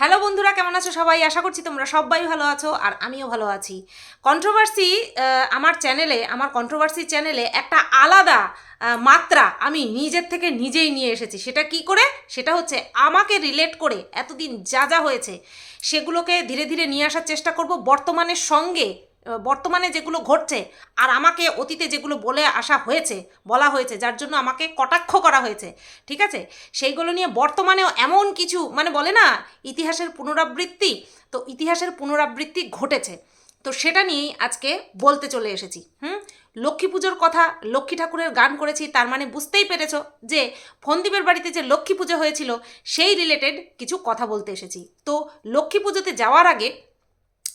Hello বন্ধুরা, কেমন আছো সবাই? আশা করছি তোমরা সবাই ভালো আছো আর আমিও ভালো আছি। কন্ট্রোভার্সি আমার চ্যানেলে আমার কন্ট্রোভার্সি চ্যানেলে একটা আলাদা মাত্রা আমি নিজের থেকে নিজেই নিয়ে এসেছি। সেটা কি করে? সেটা হচ্ছে আমাকে রিলেট করে এতদিন যা যা হয়েছে, সেগুলোকে ধীরে ধীরে নিয়ে আসার চেষ্টা করব। বর্তমানের সঙ্গে বর্তমানে যেগুলো ঘটছে আর আমাকে অতীতে যেগুলো বলে আসা হয়েছে, বলা হয়েছে, যার জন্য আমাকে কটাক্ষ করা হয়েছে, ঠিক আছে? সেইগুলো নিয়ে বর্তমানেও এমন কিছু মানে বলে না, ইতিহাসের পুনরাবৃত্তি, তো ইতিহাসের পুনরাবৃত্তি ঘটেছে। তো সেটা নিয়েই আজকে বলতে চলে এসেছি, হুম? লক্ষ্মী পুজোর কথা লক্ষ্মী ঠাকুরের গান করেছি, তার মানে বুঝতেই পেরেছ যে ফন্দীপের বাড়িতে যে লক্ষ্মী পুজো হয়েছিল, সেই রিলেটেড কিছু কথা বলতে এসেছি। তো লক্ষ্মী পুজোতে যাওয়ার আগে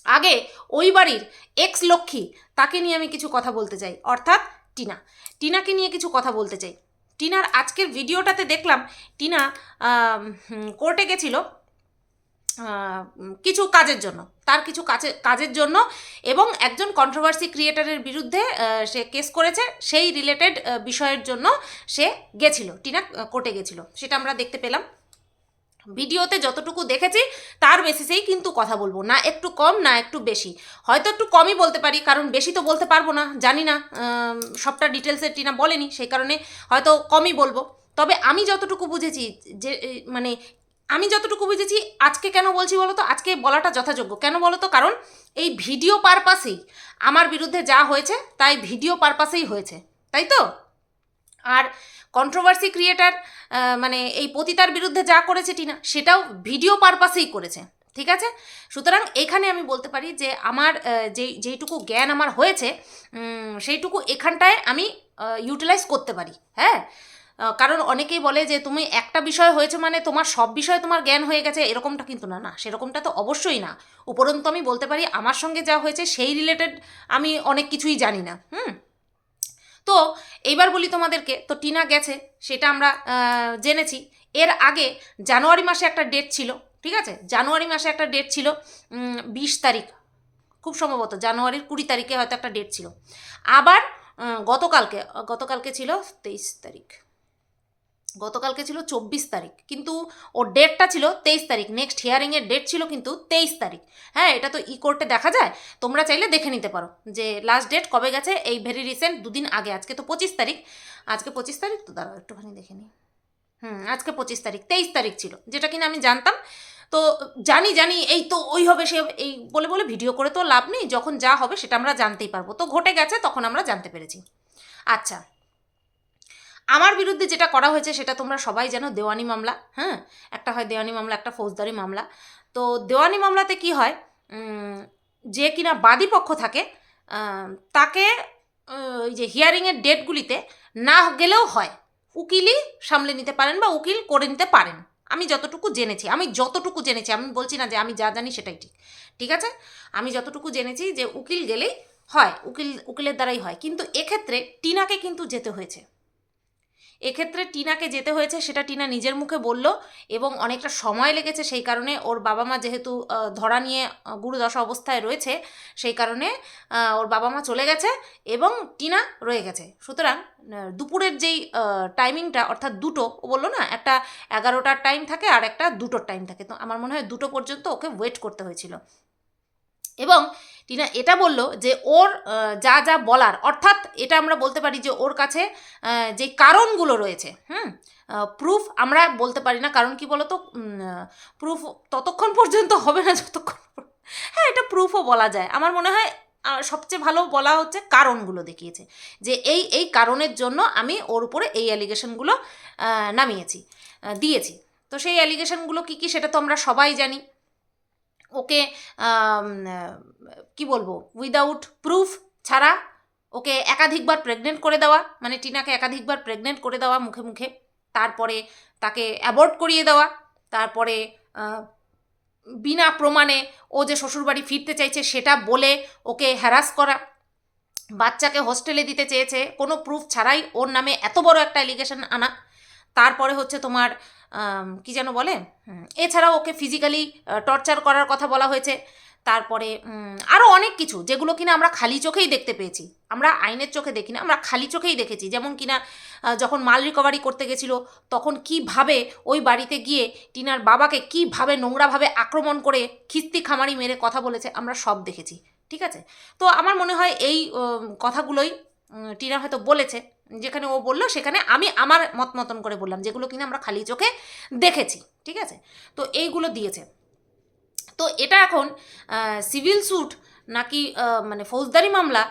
আগে ওই বাড়ির এক্স লক্ষ্মী, তাকে নিয়ে আমি কিছু কথা বলতে চাই। অর্থাৎ টিনা। টিনাকে নিয়ে কিছু কথা বলতে চাই। টিনার আজকের ভিডিওটাতে দেখলাম টিনা কোর্টে গেছিল কিছু কাজের জন্য। তার কিছু কাজে, কাজের জন্য এবং একজন কন্ট্রোভার্সি ক্রিয়েটারের বিরুদ্ধে সে কেস করেছে। সেই রিলেটেড বিষয়ের জন্য সে গেছিল। টিনা কোর্টে গেছিল। সেটা আমরা দেখতে পেলাম। ভিডিওতে যতটুকু দেখেছি, তার বেসিসেই কিন্তু কথা বলব। না একটু কম, না একটু বেশি। হয়তো একটু কমই বলতে পারি, কারণ বেশি তো বলতে পারব না, জানি না সবটা ডিটেলসে টিনা বলেনি, সেই কারণে হয়তো কমই বলব। তবে আমি যতটুকু বুঝেছি, যে মানে আমি যতটুকু বুঝেছি, আজকে কেন বলছি বলো তো আজকে বলাটা যথাযোগ্য। কেন বলো তো কারণ এই ভিডিও পারপাসেই আমার বিরুদ্ধে যা হয়েছে, তাই ভিডিও পারপাসেই হয়েছে। তাই তো? আর কন্ট্রোভার্সি ক্রিয়েটার মানে এই পতিতার বিরুদ্ধে যা করেছে টিনা, সেটাও ভিডিও পারপাসেই করেছে, ঠিক আছে? সুতরাং এখানে আমি বলতে পারি যে আমার যেই, যেইটুকু জ্ঞান আমার হয়েছে সেইটুকু এখানটায় আমি ইউটিলাইজ করতে পারি হ্যাঁ? কারণ অনেকেই বলে যে তুমি একটা বিষয় হয়েছে মানে তোমার সব বিষয়ে তোমার জ্ঞান হয়ে গেছে, এরকমটা কিন্তু না না, সেরকমটা তো অবশ্যই না। উপরন্তু আমি বলতে পারি আমার সঙ্গে যা হয়েছে, সেই রিলেটেড আমি অনেক কিছুই জানি না, হুম? তো এইবার বলি তোমাদেরকে, তো টিনা গেছে, সেটা আমরা জেনেছি। এর আগে জানুয়ারি মাসে একটা ডেট ছিল, ঠিক আছে? জানুয়ারি মাসে একটা ডেট ছিল বিশ তারিখ। খুব সম্ভবত জানুয়ারির কুড়ি তারিখে হয়তো একটা ডেট ছিল। আবার গতকালকে গতকালকে ছিল তেইশ তারিখ। গতকালকে ছিল চব্বিশ তারিখ, কিন্তু ওর ডেটটা ছিল তেইশ তারিখ। নেক্সট হিয়ারিংয়ের ডেট ছিল কিন্তু তেইশ তারিখ। হ্যাঁ এটা তো ই কোর্টে দেখা যায়, তোমরা চাইলে দেখে নিতে পারো যে লাস্ট ডেট কবে গেছে, এই ভেরি রিসেন্ট দুদিন আগে, আজকে তো পঁচিশ তারিখ। আজকে পঁচিশ তারিখ? তো দাঁড়াও, একটুখানি দেখে নিই। হুম, আজকে পঁচিশ তারিখ, তেইশ তারিখ ছিল, যেটা কিনা আমি জানতাম। তো জানি জানি, এই তো ওই হবে, সে এই বলে বলে ভিডিও করে তো লাভ নেই, যখন যা হবে সেটা আমরা জানতেই পারব। তো ঘটে গেছে, তখন আমরা জানতে পেরেছি। আচ্ছা আমার বিরুদ্ধে যেটা করা হয়েছে সেটা তোমরা সবাই জানো, দেওয়ানি মামলা হ্যাঁ? একটা হয় দেওয়ানি মামলা, একটা ফৌজদারি মামলা। তো দেওয়ানি মামলাতে কি হয়? যে কিনা বাদী পক্ষ থাকে তাকে ওই যে হিয়ারিংয়ের ডেটগুলিতে না গেলেও হয়। উকিলই সামলে নিতে পারেন বা উকিল করে নিতে পারেন। আমি যতটুকু জেনেছি, আমি যতটুকু জেনেছি, আমি বলছি না যে আমি যা জানি সেটাই ঠিক। ঠিক আছে? আমি যতটুকু জেনেছি যে উকিল গেলেই হয়, উকিল, উকিলের দ্বারাই হয়। কিন্তু এক্ষেত্রে টিনাকে কিন্তু যেতে হয়েছে। এক্ষেত্রে টিনাকে যেতে হয়েছে, সেটা টিনা নিজের মুখে বলল এবং অনেকটা সময় লেগেছে সেই কারণে ওর বাবা মা যেহেতু ধরা নিয়ে গুরুদশা অবস্থায় রয়েছে, সেই কারণে ওর বাবা মা চলে গেছে এবং টিনা রয়ে গেছে। সুতরাং দুপুরের যেই টাইমিংটা, অর্থাৎ দুটো, ও বলল না, একটা এগারোটার টাইম থাকে আর একটা দুটোর টাইম থাকে। তো আমার মনে হয় দুটো পর্যন্ত ওকে ওয়েট করতে হয়েছিল। এবং টিনা এটা বলল যে ওর যা যা বলার, অর্থাৎ এটা আমরা বলতে পারি যে ওর কাছে যে কারণগুলো রয়েছে, হুম প্রুফ আমরা বলতে পারি না, কারণ কি বলতো প্রুফ ততক্ষণ পর্যন্ত হবে না যতক্ষণ হ্যাঁ এটা প্রুফও বলা যায়। আমার মনে হয় সবচেয়ে ভালো বলা হচ্ছে কারণগুলো দেখিয়েছে, যে এই এই কারণের জন্য আমি ওর উপরে এই অ্যালিগেশনগুলো নামিয়েছি দিয়েছি। তো সেই অ্যালিগেশনগুলো কী কী সেটা তো আমরা সবাই জানি ওকে কি বলব উইদাউট প্রুফ ছাড়া ওকে একাধিকবার প্রেগনেন্ট করে দেওয়া মানে টিনাকে একাধিকবার প্রেগনেন্ট করে দেওয়া মুখে মুখে, তারপরে তাকে অ্যাবর্ট করিয়ে দেওয়া, তারপরে বিনা প্রমাণে ও যে শ্বশুরবাড়ি ফিরতে চাইছে সেটা বলে ওকে হ্যারাস করা, বাচ্চাকে হোস্টেলে দিতে চেয়েছে, কোনো প্রুফ ছাড়াই ওর নামে এত বড় একটা অ্যালিগেশন আনা, তারপরে হচ্ছে তোমার কি যেন বলে? এছাড়াও ওকে ফিজিক্যালি টর্চার করার কথা বলা হয়েছে। তারপরে আরও অনেক কিছু যেগুলো কিনা আমরা খালি চোখেই দেখতে পেয়েছি। আমরা আইনের চোখে দেখি না আমরা খালি চোখেই দেখেছি। যেমন কিনা যখন মাল রিকভারি করতে গেছিল, তখন কীভাবে ওই বাড়িতে গিয়ে টিনার বাবাকে কীভাবে নোংরাভাবে আক্রমণ করে খিস্তি খামারি মেরে কথা বলেছে, আমরা সব দেখেছি। ঠিক আছে? তো আমার মনে হয় এই কথাগুলোই টিনা হয়তো বলেছে। যেখানে ও বলল, সেখানে আমি আমার মত মতন করে বললাম, যেগুলো কিনা আমরা খালি চোখে দেখেছি, ঠিক আছে? তো এইগুলো দিয়েছে। তো এটা এখন সিভিল স্যুট নাকি মানে ফৌজদারি মামলা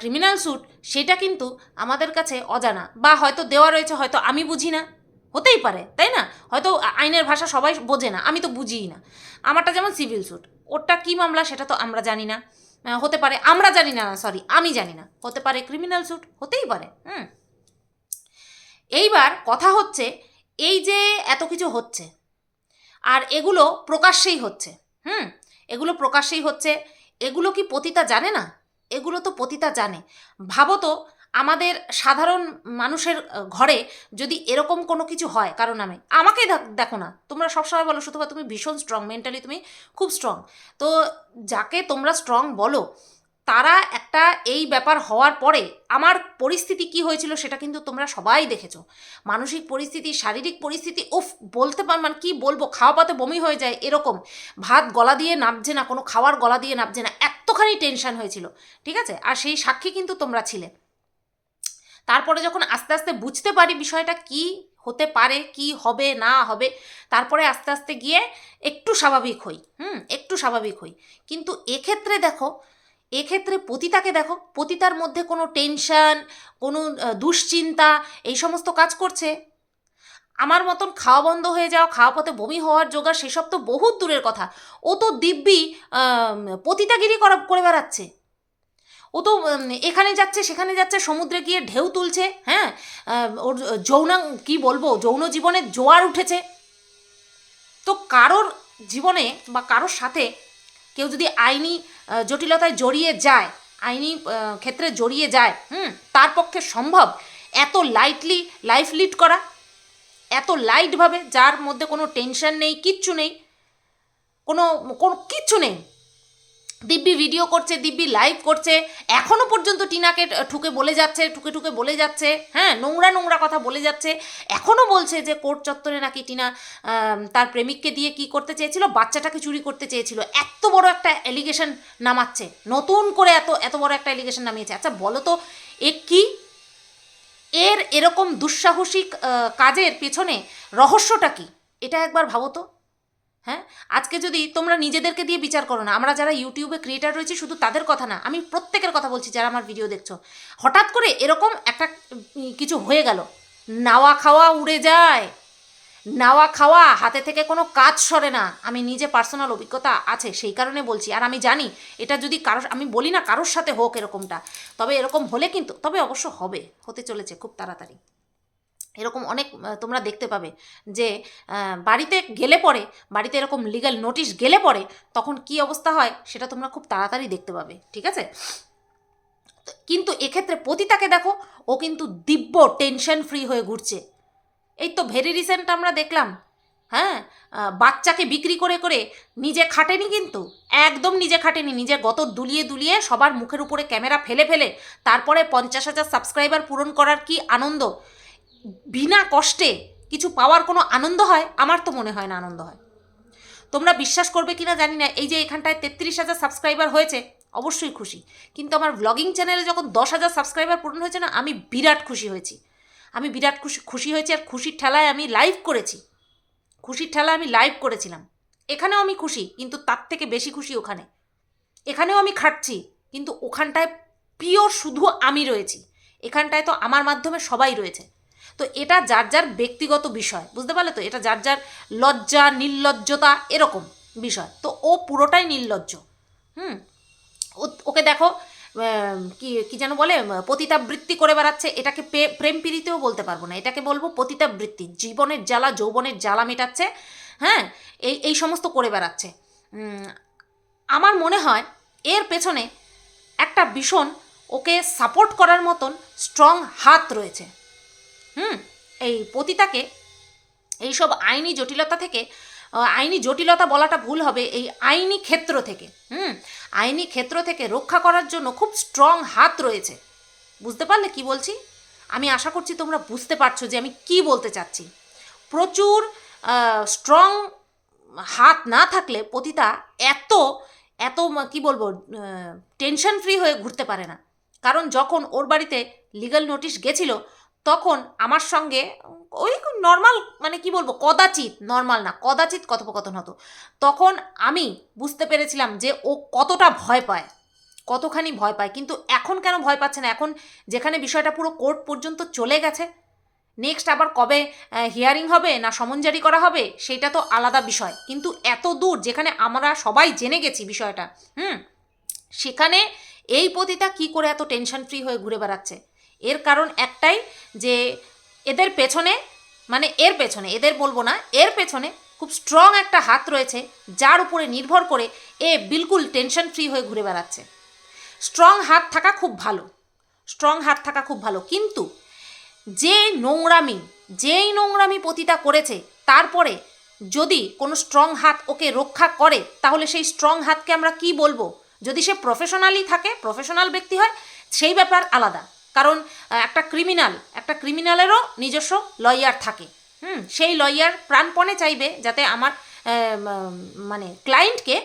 ক্রিমিনাল স্যুট সেটা কিন্তু আমাদের কাছে অজানা। বা হয়তো দেওয়া রয়েছে, হয়তো আমি বুঝি না। হতেই পারে, তাই না? হয়তো আইনের ভাষা সবাই বোঝে না, আমি তো বুঝিই না। আমারটা যেমন সিভিল স্যুট ওরটা কী মামলা সেটা তো আমরা জানি না। হতে পারে, আমরা জানি না সরি আমি জানি না। হতে পারে ক্রিমিনাল স্যুট হতেই পারে, হুম। এইবার কথা হচ্ছে এই যে এত কিছু হচ্ছে। আর এগুলো প্রকাশ্যেই হচ্ছে। হুম? এগুলো প্রকাশ্যেই হচ্ছে। এগুলো কি পতিতা জানে না? এগুলো তো পতিতা জানে। ভাবো তো, আমাদের সাধারণ মানুষের ঘরে যদি এরকম কোনো কিছু হয় কারও নামে আমাকেই দেখ- দেখো না। তোমরা সবসময় বলো শুধু তুমি ভীষণ স্ট্রং মেন্টালি তুমি খুব স্ট্রং তো যাকে তোমরা স্ট্রং বলো তারা একটা এই ব্যাপার হওয়ার পরে আমার পরিস্থিতি কি হয়েছিল সেটা কিন্তু তোমরা সবাই দেখেছ। মানসিক পরিস্থিতি, শারীরিক পরিস্থিতি, উফ, বলতে পার মানে কী বলব, খাওয়া পাতে বমি হয়ে যায় এরকম। ভাত গলা দিয়ে নামছে না, কোনো খাওয়ার গলা দিয়ে নামছে না, এতখানি টেনশন হয়েছিল, ঠিক আছে? আর সেই সাক্ষী কিন্তু তোমরা ছিলে। তারপরে যখন আস্তে আস্তে বুঝতে পারি বিষয়টা কি হতে পারে, কি হবে, না হবে, তারপরে আস্তে আস্তে গিয়ে একটু স্বাভাবিক হই, হুম, একটু স্বাভাবিক হই। কিন্তু এক্ষেত্রে দেখো এক্ষেত্রে পতিতাকে দেখো, পতিতার মধ্যে কোনো টেনশন কোনো দুশ্চিন্তা, এই সমস্ত কাজ করছে। আমার মতন খাওয়া বন্ধ হয়ে যাওয়া, খাওয়া পথে বমি হওয়ার জোগাড়, সেসব তো বহুত দূরের কথা। ও তো দিব্যি পতিতাগিরি করা, করে বেড়াচ্ছে। ও তো এখানে যাচ্ছে, সেখানে যাচ্ছে, সমুদ্রে গিয়ে ঢেউ তুলছে হ্যাঁ? ওর যৌন, কি বলব, যৌন জীবনে জোয়ার উঠেছে। তো কারোর জীবনে বা কারোর সাথে কেউ যদি আইনি জটিলতায় জড়িয়ে যায়, আইনি ক্ষেত্রে জড়িয়ে যায়, হুম, তার পক্ষে সম্ভব এত লাইটলি লাইফ লিড করা, এত লাইটভাবে যার মধ্যে কোনো টেনশন নেই, কিচ্ছু নেই, কোনো কোনো কিচ্ছু নেই। দিব্যি ভিডিও করছে, দিব্যি লাইভ করছে। এখনও পর্যন্ত টিনাকে ঠুকে বলে যাচ্ছে, ঠুকে ঠুকে বলে যাচ্ছে। হ্যাঁ নোংরা নোংরা কথা বলে যাচ্ছে। এখনও বলছে যে কোর্ট চত্বরে নাকি টিনা তার প্রেমিককে দিয়ে কি করতে চেয়েছিল? বাচ্চাটাকে চুরি করতে চেয়েছিল। এত বড় একটা এলিগেশন নামাচ্ছে। নতুন করে এত এত বড় একটা এলিগেশন নামিয়েছে। আচ্ছা বলো তো, এ কি? এর এরকম দুঃসাহসিক কাজের পেছনে রহস্যটা কি? এটা একবার ভাবো তো। হ্যাঁ? আজকে যদি তোমরা নিজেদেরকে দিয়ে বিচার করো না, আমরা যারা ইউটিউবে ক্রিয়েটার রয়েছি শুধু তাদের কথা না, আমি প্রত্যেকের কথা বলছি যারা আমার ভিডিও দেখছ। হঠাৎ করে এরকম একটা কিছু হয়ে গেল। নাওয়া খাওয়া উড়ে যায়। নাওয়া খাওয়া, হাতে থেকে কোনো কাজ সরে না। আমি নিজে পার্সোনাল অভিজ্ঞতা আছে, সেই কারণে বলছি। আর আমি জানি এটা যদি কারোর, আমি বলি না কারোর সাথে হোক এরকমটা, তবে এরকম হলে কিন্তু, তবে অবশ্য হবে, হতে চলেছে খুব তাড়াতাড়ি। এরকম অনেক তোমরা দেখতে পাবে যে বাড়িতে গেলে পরে, বাড়িতে এরকম লিগ্যাল নোটিশ গেলে পরে তখন কি অবস্থা হয় সেটা তোমরা খুব তাড়াতাড়ি দেখতে পাবে, ঠিক আছে? কিন্তু এক্ষেত্রে পতিতাকে দেখো, ও কিন্তু দিব্য টেনশন ফ্রি হয়ে ঘুরছে। এই তো ভেরি রিসেন্ট আমরা দেখলাম হ্যাঁ? বাচ্চাকে বিক্রি করে করে নিজে খাটেনি কিন্তু, একদম নিজে খাটেনি নিজে গত দুলিয়ে দুলিয়ে সবার মুখের উপরে ক্যামেরা ফেলে ফেলে তারপরে পঞ্চাশ হাজার সাবস্ক্রাইবার পূরণ করার কি আনন্দ? বিনা কষ্টে কিছু পাওয়ার কোনো আনন্দ হয়? আমার তো মনে হয় না আনন্দ হয়। তোমরা বিশ্বাস করবে কিনা জানি না। এই যে এখানটায় তেত্রিশ হাজার সাবস্ক্রাইবার হয়েছে, অবশ্যই খুশি। কিন্তু আমার ব্লগিং চ্যানেলে যখন দশ হাজার সাবস্ক্রাইবার পূরণ হয়েছে না, আমি বিরাট খুশি হয়েছি। আমি বিরাট খুশি খুশি হয়েছি আর খুশির ঠেলায় আমি লাইভ করেছি। খুশির ঠেলায় আমি লাইভ করেছিলাম। এখানেও আমি খুশি, কিন্তু তার থেকে বেশি খুশি ওখানে। এখানেও আমি খাটছি, কিন্তু ওখানটায় পিওর শুধু আমি রয়েছি। এখানটায় তো আমার মাধ্যমে সবাই রয়েছে। তো এটা যার যার ব্যক্তিগত বিষয়, বুঝতে পারলে তো? এটা যার যার লজ্জা, নির্লজ্জতা, এরকম বিষয়। তো ও পুরোটাই নির্লজ্জ। হুম? ওকে দেখো কি কি যেন বলে, পতিতাবৃত্তি করে বেড়াচ্ছে। এটাকে প্রেম প্রীতিতেও বলতে পারব না। এটাকে বলব পতিতাবৃত্তি। জীবনের জ্বালা, যৌবনের জ্বালা মেটাচ্ছে হ্যাঁ? এই এই সমস্ত করে বেড়াচ্ছে। আমার মনে হয় এর পেছনে একটা ভীষণ ওকে সাপোর্ট করার মতন স্ট্রং হাত রয়েছে। হুম, এই পতিতাকে, এইসব আইনি জটিলতা থেকে আইনি জটিলতা বলাটা ভুল হবে, এই আইনি ক্ষেত্র থেকে, হুম, আইনি ক্ষেত্র থেকে রক্ষা করার জন্য খুব স্ট্রং হাত রয়েছে। বুঝতে পারলে কি বলছি? আমি আশা করছি তোমরা বুঝতে পারছ যে আমি কি বলতে চাচ্ছি। প্রচুর স্ট্রং হাত না থাকলে পতিতা এত এত কি বলব টেনশন ফ্রি হয়ে ঘুরতে পারে না। কারণ যখন ওর বাড়িতে লিগ্যাল নোটিশ গেছিল তখন আমার সঙ্গে ওই নর্মাল মানে কি বলব, কদাচিৎ নর্মাল না, কদাচিৎ কথোপকথন হতো। তখন আমি বুঝতে পেরেছিলাম যে ও কতটা ভয় পায়, কতখানি ভয় পায়। কিন্তু এখন কেন ভয় পাচ্ছে না? এখন যেখানে বিষয়টা পুরো কোর্ট পর্যন্ত চলে গেছে। নেক্সট আবার কবে হিয়ারিং হবে না সমনজারি করা হবে, সেটা তো আলাদা বিষয়। কিন্তু এত দূর যেখানে আমরা সবাই জেনে গেছি বিষয়টা, হুম, সেখানে এই পতিতা কি করে এত টেনশন ফ্রি হয়ে ঘুরে বেড়াচ্ছে? এর কারণ একটাই যে এদের পেছনে মানে এর পেছনে, এদের বলব না, এর পেছনে খুব স্ট্রং একটা হাত রয়েছে যার উপরে নির্ভর করে এ বিলকুল টেনশন ফ্রি হয়ে ঘুরে বেড়াচ্ছে। স্ট্রং হাত থাকা খুব ভালো স্ট্রং হাত থাকা খুব ভালো। কিন্তু যে নোংরামি, যেই নোংরামি পতিতা করেছে, তারপরে যদি কোনো স্ট্রং হাত ওকে রক্ষা করে, তাহলে সেই স্ট্রং হাতকে আমরা কি বলব? যদি সে প্রফেশনালি থাকে প্রফেশনাল ব্যক্তি হয়, সেই ব্যাপার আলাদা। কারণ একটা ক্রিমিনাল একটা ক্রিমিনালেরও নিজস্ব লয়ার থাকে। হুম, সেই লয়ার প্রাণপণে চাইবে যাতে আমার মানে ক্লায়েন্টকে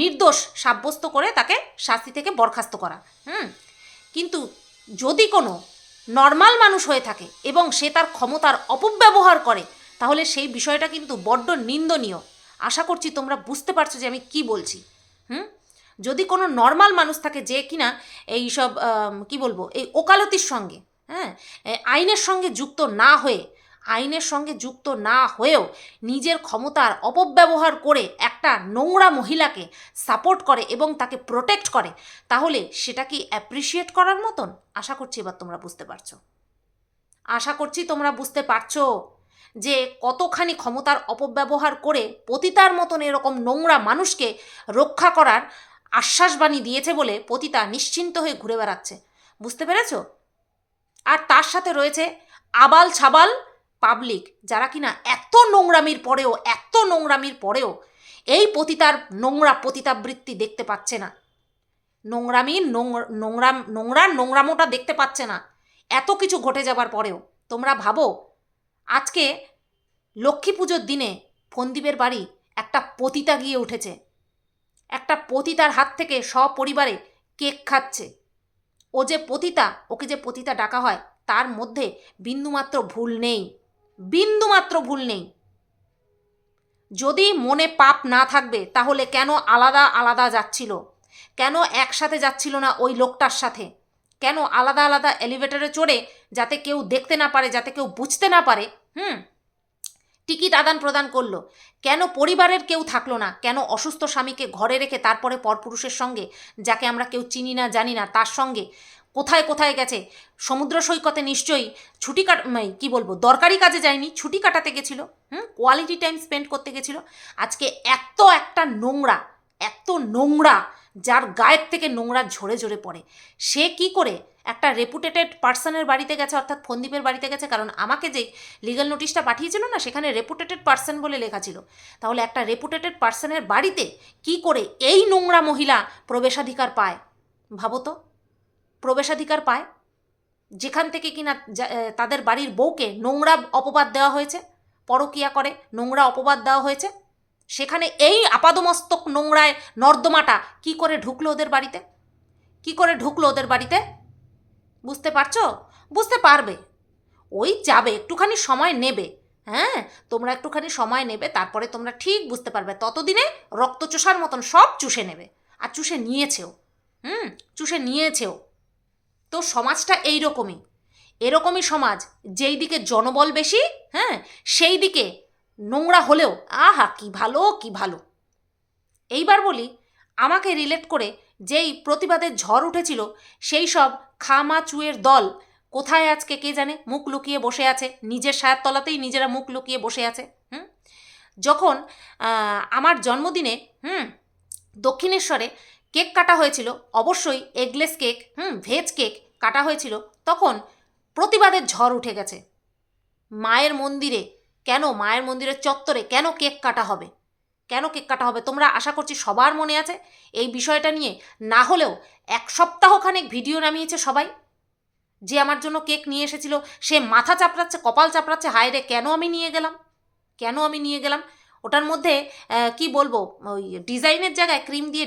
নির্দোষ সাব্যস্ত করে তাকে শাস্তি থেকে বরখাস্ত করা। হুম, কিন্তু যদি কোনো নর্মাল মানুষ হয়ে থাকে এবং সে তার ক্ষমতার অপব্যবহার করে, তাহলে সেই বিষয়টা কিন্তু বড্ড নিন্দনীয়। আশা করছি তোমরা বুঝতে পারছ যে আমি কি বলছি। হুম যদি কোনো নর্মাল মানুষ থাকে যে কিনা এই সব কি বলব, এই ওকালতির সঙ্গে হ্যাঁ আইনের সঙ্গে যুক্ত না হয়ে, আইনের সঙ্গে যুক্ত না হয়েও নিজের ক্ষমতার অপব্যবহার করে একটা নোংরা মহিলাকে সাপোর্ট করে এবং তাকে প্রোটেক্ট করে, তাহলে সেটা কি অ্যাপ্রিসিয়েট করার মতন? আশা করছি এবার তোমরা বুঝতে পারছ। আশা করছি তোমরা বুঝতে পারছ যে কতখানি ক্ষমতার অপব্যবহার করে পতিতার মতন এরকম নোংরা মানুষকে রক্ষা করার আশ্বাসবাণী দিয়েছে বলে পতিতা নিশ্চিন্ত হয়ে ঘুরে বেড়াচ্ছে। বুঝতে পেরেছ? আর তার সাথে রয়েছে আবাল ছাবাল পাবলিক যারা কিনা এত নোংরামির পরেও, এত নোংরামির পরেও এই পতিতার নোংরা পতিতাবৃত্তি দেখতে পাচ্ছে না। নোংরামি, নোংরা নোংরার নোংরামোটা দেখতে পাচ্ছে না। এত কিছু ঘটে যাবার পরেও। তোমরা ভাবো, আজকে লক্ষ্মী পুজোর দিনে ফন্দীপের বাড়ি একটা পতিতা গিয়ে উঠেছে। একটা পতিতার হাত থেকে সপরিবারে কেক খাচ্ছে। ও যে পতিতা, ওকে যে পতিতা ডাকা হয়, তার মধ্যে বিন্দুমাত্র ভুল নেই। বিন্দুমাত্র ভুল নেই। যদি মনে পাপ না থাকবে, তাহলে কেন আলাদা আলাদা যাচ্ছিল? কেন একসাথে যাচ্ছিল না ওই লোকটার সাথে? কেন আলাদা আলাদা এলিভেটরে চড়ে যাতে কেউ দেখতে না পারে, যাতে কেউ বুঝতে না পারে? হুম? টিকিট আদান প্রদান করল। কেন পরিবারের কেউ থাকল না? কেন অসুস্থ স্বামীকে ঘরে রেখে তারপরে পরপুরুষের সঙ্গে, যাকে আমরা কেউ চিনি না, জানি না, তার সঙ্গে? কোথায় কোথায় গেছে? সমুদ্র সৈকতে নিশ্চয়ই ছুটি কাট কী বলব, দরকারি কাজে যায়নি, ছুটি কাটাতে গেছিল, হুম? কোয়ালিটি টাইম স্পেন্ড করতে গেছিল। আজকে এত একটা নোংরা, এত নোংরা, যার গায়ের থেকে নোংরা ঝরে ঝরে পড়ে। সে কি করে একটা রেপুটেটেড পার্সনের বাড়িতে গেছে, অর্থাৎ ফন্দীপের বাড়িতে গেছে, কারণ আমাকে যে লিগাল নোটিশটা পাঠিয়েছিল না, সেখানে রেপুটেটেড পার্সন বলে লেখা ছিল। তাহলে একটা রেপুটেটেড পার্সনের বাড়িতে কি করে এই নোংরা মহিলা প্রবেশাধিকার পায়? ভাবো তো। প্রবেশাধিকার পায়? যেখান থেকে কিনা তাদের বাড়ির বউকে নোংরা অপবাদ দেওয়া হয়েছে, পরকিয়া করে, নোংরা অপবাদ দেওয়া হয়েছে, সেখানে এই আপাদমস্তক নোংরায় নর্দমাটা কি করে ঢুকলো ওদের বাড়িতে? কি করে ঢুকলো ওদের বাড়িতে? বুঝতে পারছ? বুঝতে পারবে। ওই যাবে, একটুখানি সময় নেবে। হ্যাঁ তোমরা একটুখানি সময় নেবে, তারপরে তোমরা ঠিক বুঝতে পারবে। ততদিনে রক্ত চুষার মতন সব চুষে নেবে। আর চুষে নিয়েছেও। হুম, চুষে নিয়েছেও। তো সমাজটা এই রকমই এরকমই সমাজ, যেই দিকে জনবল বেশি হ্যাঁ সেই দিকে নোংরা হলেও, আহা, কি ভালো কি ভালো। এইবার বলি, আমাকে রিলেট করে যেই প্রতিবাদের ঝড় উঠেছিল, সেই সব খামা চুয়ের দল। কোথায় আজকে কে জানে? মুখ লুকিয়ে বসে আছে। নিজের সায়ের তলাতেই নিজেরা মুখ লুকিয়ে বসে আছে। হুম? যখন আমার জন্মদিনে, হুম, দক্ষিণেশ্বরে কেক কাটা হয়েছিল, অবশ্যই এগলেস কেক হুম ভেজ কেক কাটা হয়েছিল, তখন প্রতিবাদের ঝড় উঠে গেছে। মায়ের মন্দিরে, কেন? মায়ের মন্দিরের চত্বরে কেন কেক কাটা হবে? কেন কেক কাটা হবে? তোমরা আশা করছি সবার মনে আছে। এই বিষয়টা নিয়ে না হলেও এক সপ্তাহ সপ্তাহখানেক ভিডিও নামিয়েছে সবাই। যে আমার জন্য কেক নিয়ে এসেছিল, সে মাথা চাপড়াচ্ছে, কপাল চাপড়াচ্ছে, হায় রে, কেন আমি নিয়ে গেলাম? কেন আমি নিয়ে গেলাম? ওটার মধ্যে কি বলব? ওই ডিজাইনের জায়গায়, ক্রিম দিয়ে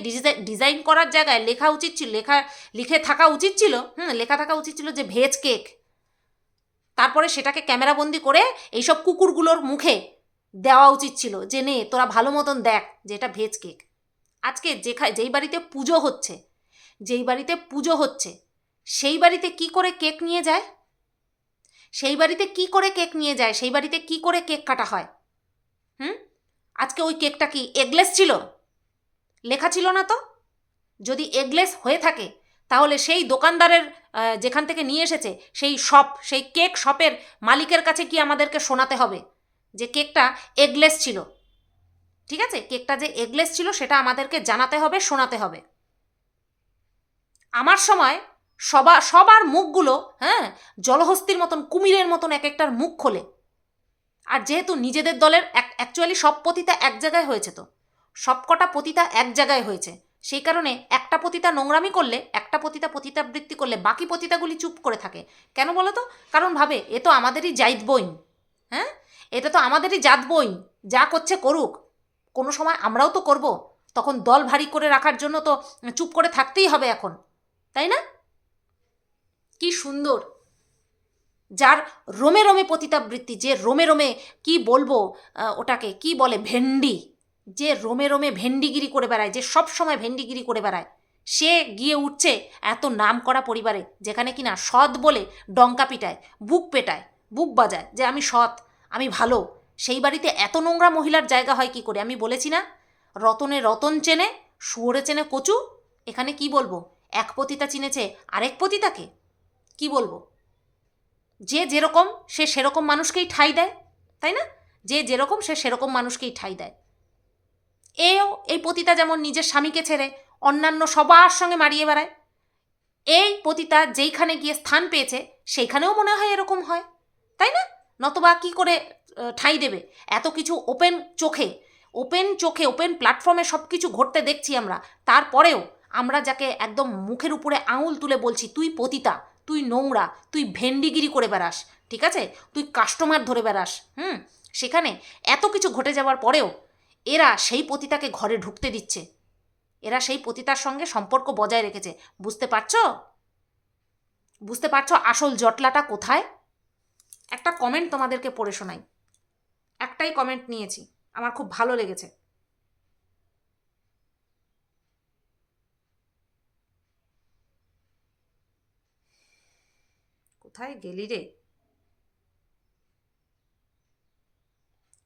ডিজাইন করার জায়গায় লেখা উচিত ছিল, লেখা, লিখে থাকা উচিত ছিল, হুম, লেখা থাকা উচিত ছিল যে ভেজ কেক। তারপরে সেটাকে ক্যামেরাবন্দি করে এইসব কুকুরগুলোর মুখে দেওয়া উচিত ছিল যে, নে, তোরা ভালো মতন দেখ যে এটা ভেজ কেক। আজকে যেখা যেই বাড়িতে পুজো হচ্ছে, যেই বাড়িতে পুজো হচ্ছে, সেই বাড়িতে কি করে কেক নিয়ে যায়? সেই বাড়িতে কি করে কেক নিয়ে যায়? সেই বাড়িতে কি করে কেক কাটা হয়? হুম? আজকে ওই কেকটা কি এগলেস ছিল? লেখা ছিল না তো? যদি এগলেস হয়ে থাকে, তাহলে সেই দোকানদারের যেখান থেকে নিয়ে এসেছে, সেই শপ, সেই কেক শপের মালিকের কাছে কি আমাদেরকে শোনাতে হবে? যে কেকটা এগলেস ছিল। ঠিক আছে? কেকটা যে এগলেস ছিল সেটা আমাদেরকে জানাতে হবে, শোনাতে হবে। আমার সময় সবা, সবার মুখগুলো হ্যাঁ জলহস্তির মতন, কুমিরের মতন এক একটার মুখ খোলে। আর যেহেতু নিজেদের দলের এক অ্যাকচুয়ালি সব পতিতা এক জায়গায় হয়েছে তো। সবকটা পতিতা এক জায়গায় হয়েছে। সেই কারণে একটা পতিতা নোংরামি করলে, একটা পতিতা পতিতাবৃত্তি করলে বাকি পতিতাগুলি চুপ করে থাকে। কেন বলো তো? কারণ ভাবে, এ তো আমাদেরই জাইদ বইন। হ্যাঁ? এটা তো আমাদেরই জাত বই, যা করছে করুক। কোনো সময় আমরাও তো করব। তখন দল ভারী করে রাখার জন্য তো চুপ করে থাকতেই হবে এখন, তাই না? কি সুন্দর। যার রোমে রোমে পতিতাবৃত্তি, যে রোমে রোমে কি বলব ওটাকে কি বলে, ভেন্ডি, যে রোমে রোমে ভেন্ডিগিরি করে বেড়ায়, যে সব সময় ভেন্ডিগিরি করে বেড়ায়, সে গিয়ে উঠছে এত নাম করা পরিবারে, যেখানে কিনা সৎ বলে ডঙ্কা পিটায়, বুক পেটায়, বুক বাজায়, যে আমি সৎ। আমি ভালো। সেই বাড়িতে এত নোংরা মহিলার জায়গা হয় কি করে? আমি বলেছি না? রতনে রতন চেনে, শুয়োরে চেনে কচু? এখানে কি বলব? এক পতিতা চিনেছে, আরেক পতিতাকে? কি বলব? যে যেরকম, সে সেরকম মানুষকেই ঠাই দেয়, তাই না? যে যেরকম, সে সেরকম মানুষকেই ঠাই দেয়। এও, এই পতিতা যেমন নিজের স্বামীকে ছেড়ে অন্যান্য সবার সঙ্গে মারিয়ে বেড়ায়, এই পতিতা যেইখানে গিয়ে স্থান পেয়েছে, সেইখানেও মনে হয় এরকম হয়, তাই না? নতবা কি করে ঠাঁই দেবে? এত কিছু ওপেন চোখে ওপেন চোখে ওপেন প্ল্যাটফর্মে সব কিছু ঘটতে দেখছি আমরা। তারপরেও আমরা যাকে একদম মুখের উপরে আঙুল তুলে বলছি, তুই পতিতা, তুই নোংরা, তুই ভেন্ডিগিরি করে বেড়াস, ঠিক আছে? তুই কাস্টমার ধরে বেড়াস। হুম? সেখানে এত কিছু ঘটে যাওয়ার পরেও এরা সেই পতিতাকে ঘরে ঢুকতে দিচ্ছে। এরা সেই পতিতার সঙ্গে সম্পর্ক বজায় রেখেছে। বুঝতে পারছ? বুঝতে পারছ আসল জটলাটা কোথায়? একটা কমেন্ট তোমাদেরকে পড়ে শোনাই। একটাই কমেন্ট নিয়েছি, আমার খুব ভালো লেগেছে। কোথায় গেলি রে?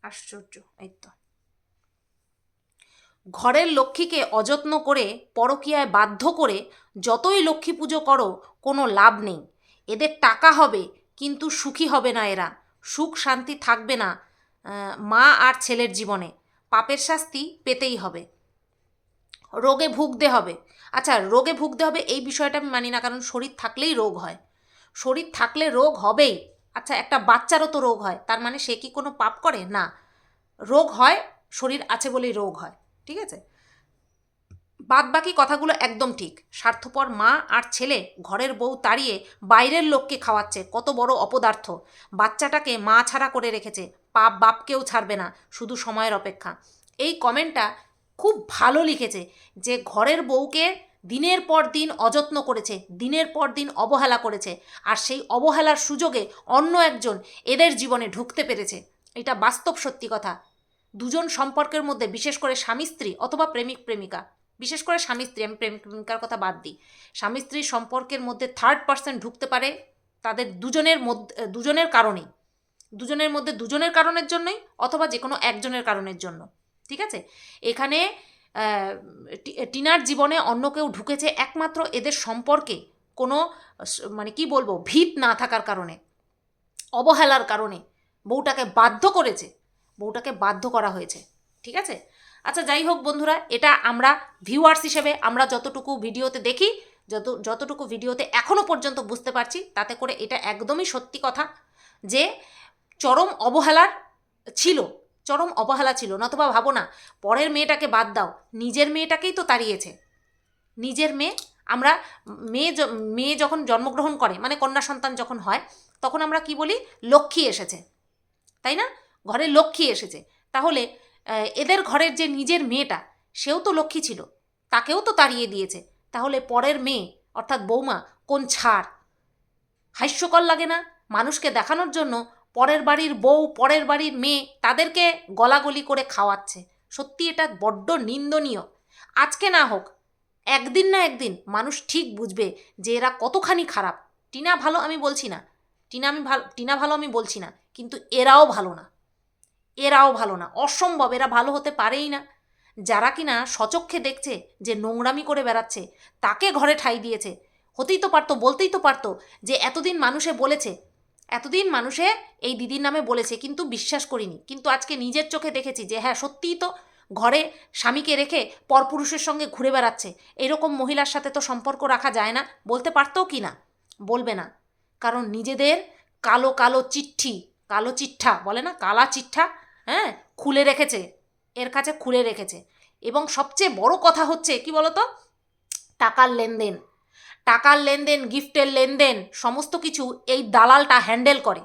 আশ্চর্য, এই তো। ঘরের লক্ষ্মীকে অযত্ন করে, পরকীয়ায় বাধ্য করে যতই লক্ষ্মী পুজো করো, কোনো লাভ নেই। এদের টাকা হবে কিন্তু সুখী হবে না এরা। সুখ, শান্তি থাকবে না মা আর ছেলের জীবনে। পাপের শাস্তি পেতেই হবে। রোগে ভুগতে হবে। আচ্ছা রোগে ভুগতে হবে এই বিষয়টা আমি মানি না, কারণ শরীর থাকলেই রোগ হয়। শরীর থাকলে রোগ হবেই। আচ্ছা একটা বাচ্চারও তো রোগ হয়, তার মানে সে কি কোনো পাপ করে? না। রোগ হয়, শরীর আছে বলেই রোগ হয়, ঠিক আছে? বাদ বাকি কথাগুলো একদম ঠিক। স্বার্থপর মা আর ছেলে ঘরের বউ তাড়িয়ে বাইরের লোককে খাওয়াচ্ছে, কত বড় অপদার্থ। বাচ্চাটাকে মা ছাড়া করে রেখেছে পাপ বাপকেও ছাড়বে না, শুধু সময়ের অপেক্ষা। এই কমেন্টটা খুব ভালো লিখেছে যে ঘরের বউকে দিনের পর দিন অযত্ন করেছে, দিনের পর দিন অবহেলা করেছে আর সেই অবহেলার সুযোগে অন্য একজন এদের জীবনে ঢুকতে পেরেছে। এটা বাস্তব সত্যি কথা। দুজন সম্পর্কের মধ্যে বিশেষ করে স্বামী স্ত্রী অথবা প্রেমিক প্রেমিকা। বিশেষ করে স্বামী স্ত্রী, আমি প্রেম, প্রেমিকার কথা বাদ দিই। স্বামী স্ত্রীর সম্পর্কের মধ্যে থার্ড পার্সন ঢুকতে পারে তাদের দুজনের মধ্যে, দুজনের কারণেই। দুজনের মধ্যে দুজনের কারণের জন্যই অথবা যে কোনো একজনের কারণের জন্য। ঠিক আছে? এখানে টিনার জীবনে অন্য কেউ ঢুকেছে একমাত্র এদের সম্পর্কে কোনো মানে কি বলব, ভিত না থাকার কারণে। অবহেলার কারণে। বউটাকে বাধ্য করেছে। বউটাকে বাধ্য করা হয়েছে। ঠিক আছে? আচ্ছা যাই হোক বন্ধুরা, এটা আমরা ভিউয়ার্স হিসেবে আমরা যতটুকু ভিডিওতে দেখি, যত, যতটুকু ভিডিওতে এখনও পর্যন্ত বুঝতে পারছি, তাতে করে এটা একদমই সত্যি কথা যে চরম অবহেলার ছিল, চরম অবহেলা ছিল, নতবা ভাবো না, পরের মেয়েটাকে বাদ দাও, নিজের মেয়েটাকেই তো তাড়িয়েছে। নিজের মেয়ে, আমরা মেয়ে মেয়ে যখন জন্মগ্রহণ করে মানে কন্যা সন্তান যখন হয়, তখন আমরা কি বলি? লক্ষ্মী এসেছে। তাই না? ঘরে লক্ষ্মী এসেছে। তাহলে এদের ঘরের যে নিজের মেয়েটা, সেও তো লক্ষ্মী ছিল। তাকেও তো তাড়িয়ে দিয়েছে। তাহলে পরের মেয়ে, অর্থাৎ বৌমা, কোন ছাড়? হাস্যকর লাগে না? মানুষকে দেখানোর জন্য পরের বাড়ির বউ, পরের বাড়ির মেয়ে তাদেরকে গলাগলি করে খাওয়াচ্ছে। সত্যি এটা বড্ড নিন্দনীয়। আজকে না হোক, একদিন না একদিন মানুষ ঠিক বুঝবে যে এরা কতখানি খারাপ। টিনা ভালো আমি বলছি না। টিনা আমি ভালো, টিনা ভালো আমি বলছি না, কিন্তু এরাও ভালো না। এরাও ভালো না, অসম্ভব, এরা ভালো হতে পারেই না। যারা কিনা সচক্ষে দেখছে যে নোংরামি করে বেড়াচ্ছে, তাকে ঘরে ঠাই দিয়েছে। হতেই তো পারতো, বলতেই তো পারতো যে এতদিন মানুষে বলেছে, এতদিন মানুষে এই দিদির নামে বলেছে, কিন্তু বিশ্বাস করিনি। কিন্তু আজকে নিজের চোখে দেখেছি যে হ্যাঁ সত্যিই তো ঘরে স্বামীকে রেখে পরপুরুষের সঙ্গে ঘুরে বেড়াচ্ছে। এরকম মহিলার সাথে তো সম্পর্ক রাখা যায় না, বলতে পারতো কি না? বলবে না। কারণ নিজেদের কালো কালো চিঠ্ঠি কালো চিঠা, বলে না? কালা চিঠ্ঠা হ্যাঁ? খুলে রেখেছে। এর কাছে খুলে রেখেছে। এবং সবচেয়ে বড় কথা হচ্ছে, কি বলতো? টাকার লেনদেন। টাকার লেনদেন, গিফটের লেনদেন, সমস্ত কিছু এই দালালটা হ্যান্ডেল করে।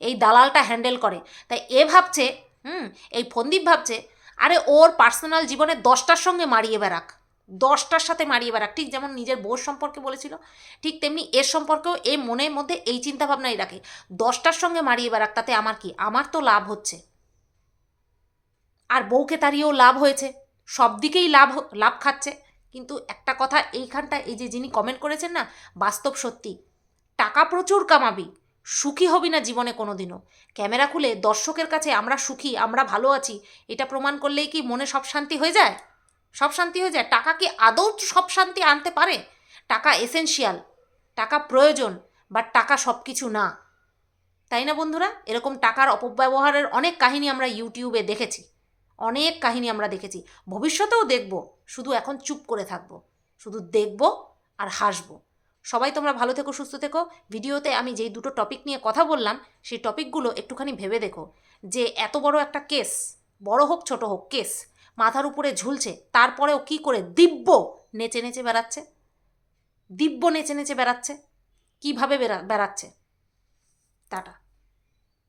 এই দালালটা হ্যান্ডেল করে। তাই এ ভাবছে, হুম, এই ফন্দীপ ভাবছে, আরে ওর পার্সোনাল জীবনে দশটার সঙ্গে মারিয়ে বেড়াক। দশটার সাথে মারিয়ে বেড়াক। ঠিক যেমন নিজের বউর সম্পর্কে বলেছিল, ঠিক তেমনি এর সম্পর্কেও এ মনের মধ্যে এই চিন্তাভাবনাই রাখে। দশটার সঙ্গে মারিয়ে বেড়াক, তাতে আমার কি? আমার তো লাভ হচ্ছে। আর বউকে তাড়িয়েও লাভ হয়েছে। সব দিকেই লাভ লাভ খাচ্ছে। কিন্তু একটা কথা এইখানটা এই যে যিনি কমেন্ট করেছেন না, বাস্তব সত্যি। টাকা প্রচুর কামাবি, সুখী হবি না জীবনে কোনোদিনও। ক্যামেরা খুলে দর্শকের কাছে আমরা সুখী, আমরা ভালো আছি, এটা প্রমাণ করলেই কি মনে সব শান্তি হয়ে যায়? সব শান্তি হয়ে যায়? টাকা কি আদৌ সব শান্তি আনতে পারে? টাকা এসেনশিয়াল টাকা প্রয়োজন বাট টাকা সব কিছু না। তাই না বন্ধুরা? এরকম টাকার অপব্যবহারের অনেক কাহিনী আমরা ইউটিউবে দেখেছি। অনেক কাহিনী আমরা দেখেছি। ভবিষ্যতেও দেখব, শুধু এখন চুপ করে থাকব, শুধু দেখব আর হাসবো। সবাই তোমরা ভালো থেকো, সুস্থ থেকো। ভিডিওতে আমি যেই দুটো টপিক নিয়ে কথা বললাম, সেই টপিকগুলো একটুখানি ভেবে দেখো। যে এত বড় একটা কেস বড় হোক, ছোট হোক কেস মাথার উপরে ঝুলছে, তারপরেও কি করে দিব্য নেচে নেচে বেড়াচ্ছে? দিব্য নেচে নেচে বেড়াচ্ছে? কীভাবে বেড়া, বেড়াচ্ছে? টাটা।